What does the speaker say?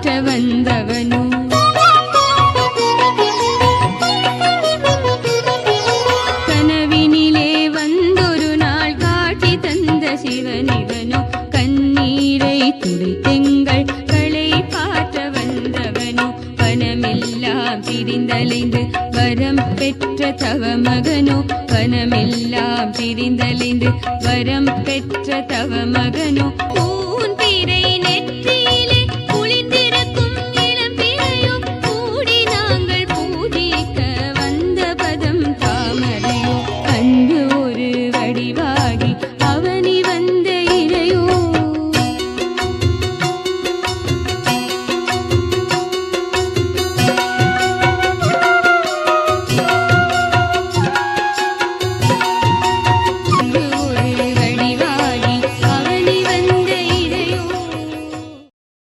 மாற்ற வந்தவனும் கனவினிலே வந்தொரு நாள் காட்சி தந்த சிவனிவனும் கண்ணீரை துடைத்தெங்கள் களை பாற்ற வந்தவனும் வனமெல்லாம் பிரிந்தலைந்து வரம் பெற்ற தவ மகனோ? வனமெல்லாம் பிரிந்தலைந்து வரம் பெற்ற தவ மகனோ?